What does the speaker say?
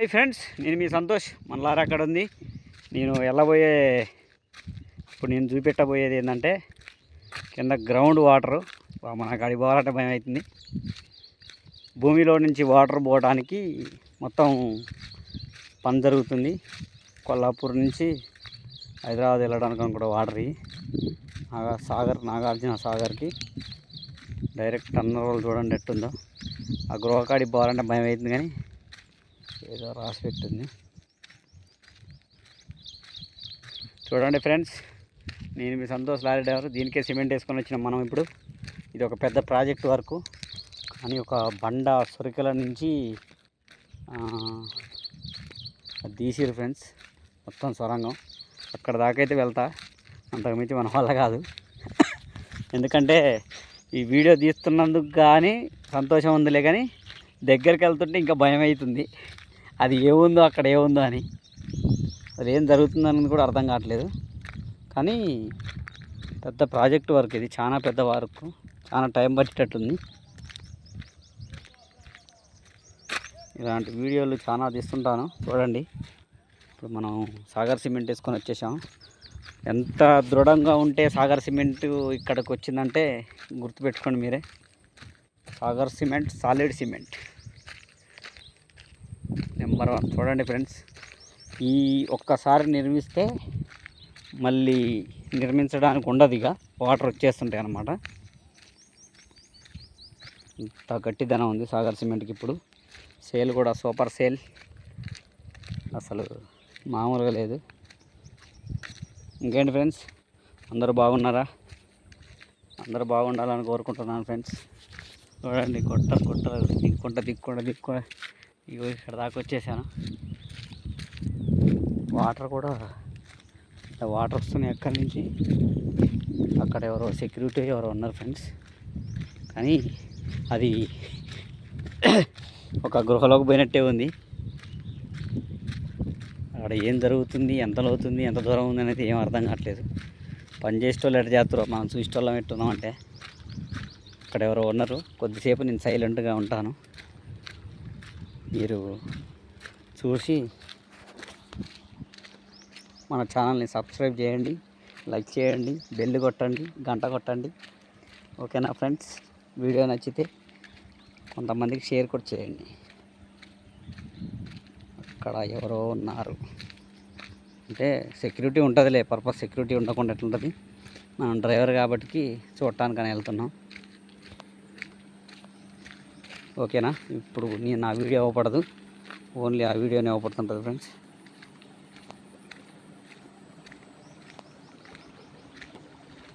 Hi friends నేను మీ సంతోష్. మన అక్కడ ఉంది. నేను వెళ్ళబోయే ఇప్పుడు నేను చూపెట్టబోయేది ఏంటంటే కింద గ్రౌండ్ వాటర్ మన అక్కడి పోవాలంటే భయం అవుతుంది భూమిలో నుంచి వాటర్ పోవడానికి మొత్తం పని జరుగుతుంది. కొల్లాపూర్ నుంచి హైదరాబాద్ వెళ్ళడానికి కూడా వాటర్ నాగా సాగర్ నాగార్జున సాగర్కి డైరెక్ట్ టన్నర్ చూడండి ఎట్టుందో. ఆ గృహకాడికి పోవాలంటే భయం అవుతుంది కానీ ఏదో రాసి పెట్టింది. చూడండి ఫ్రెండ్స్ నేను మీ సంతోష్ లారీ డ్రైవర్ దీనికే సిమెంట్ వేసుకొని వచ్చిన మనం ఇప్పుడు. ఇది ఒక పెద్ద ప్రాజెక్ట్ వర్క్. కానీ ఒక బండ సురికల నుంచి తీసిరు ఫ్రెండ్స్ మొత్తం సొరంగం. అక్కడ దాకైతే వెళ్తా. అంతకుమించి మన వల్ల కాదు. ఎందుకంటే ఈ వీడియో తీస్తున్నందుకు కానీ సంతోషం ఉందిలే కానీ దగ్గరికి వెళ్తుంటే ఇంకా భయం అవుతుంది అది ఏముందో అక్కడ ఏముందో అని. అది ఏం జరుగుతుందని కూడా అర్థం కావట్లేదు. కానీ పెద్ద ప్రాజెక్ట్ వర్క్ ఇది చాలా పెద్ద వర్క్. చాలా టైం పట్టేటట్టుంది. ఇలాంటి వీడియోలు చాలా తీస్తుంటాను. చూడండి. ఇప్పుడు మనం సాగర్ సిమెంట్ వేసుకొని వచ్చేసాం. ఎంత దృఢంగా ఉంటే సాగర్ సిమెంట్ ఇక్కడికి వచ్చిందంటే గుర్తుపెట్టుకోండి మీరే. Sagar cement solid cement. Number one. చూడండి ఫ్రెండ్స్ ఈ ఒక్కసారి నిర్మిస్తే మళ్ళీ నిర్మించడానికి ఉండదు ఇక. వాటర్ వచ్చేస్తుంటాయి అన్నమాట. ఇంత గట్టిదనం ఉంది సాగర్ సిమెంట్కి ఇప్పుడు. సేల్ కూడా సూపర్ సేల్. అసలు మామూలుగా లేదు. ఇంకేంటి ఫ్రెండ్స్ అందరూ బాగున్నారా? అందరూ బాగుండాలని కోరుకుంటున్నాను ఫ్రెండ్స్. చూడండి కొట్ట కొట్ట దిక్కుంట దిక్కుంట దిక్కు ఇగో ఇక్కడ దాకా వచ్చేసాను. వాటర్ కూడా వాటర్ వస్తున్నాయి ఎక్కడి నుంచి? అక్కడ ఎవరో సెక్యూరిటీ ఎవరో ఉన్నారు ఫ్రెండ్స్. కానీ అది ఒక గృహలోకి పోయినట్టే ఉంది. అక్కడ ఏం జరుగుతుంది ఎంత లోతుంది ఎంత దూరం ఉంది అనేది ఏం అర్థం కావట్లేదు. పని చేసేటోళ్ళు ఎట్ట చేస్తారో మనం చూసేటోళ్ళం ఎట్టున్నాం అంటే. అక్కడ ఎవరో ఉన్నారు. కొద్దిసేపు నేను సైలెంట్గా ఉంటాను. మీరు చూసి మన ఛానల్ని సబ్స్క్రైబ్ చేయండి లైక్ చేయండి బెల్ కొట్టండి గంట కొట్టండి. ఓకేనా ఫ్రెండ్స్? వీడియో నచ్చితే కొంతమందికి షేర్ కూడా చేయండి. అక్కడ ఎవరో ఉన్నారు. అంటే సెక్యూరిటీ ఉంటుందిలే పర్పస్ సెక్యూరిటీ ఉండకుండా ఎట్లుంటుంది? మనం డ్రైవర్ కాబట్టి చూడటానికని వెళ్తున్నాం. ఓకేనా? ఇప్పుడు నేను నా వీడియో అవ్వపడదు ఓన్లీ ఆ వీడియోనే ఇవ్వబడుతుంటుంది ఫ్రెండ్స్.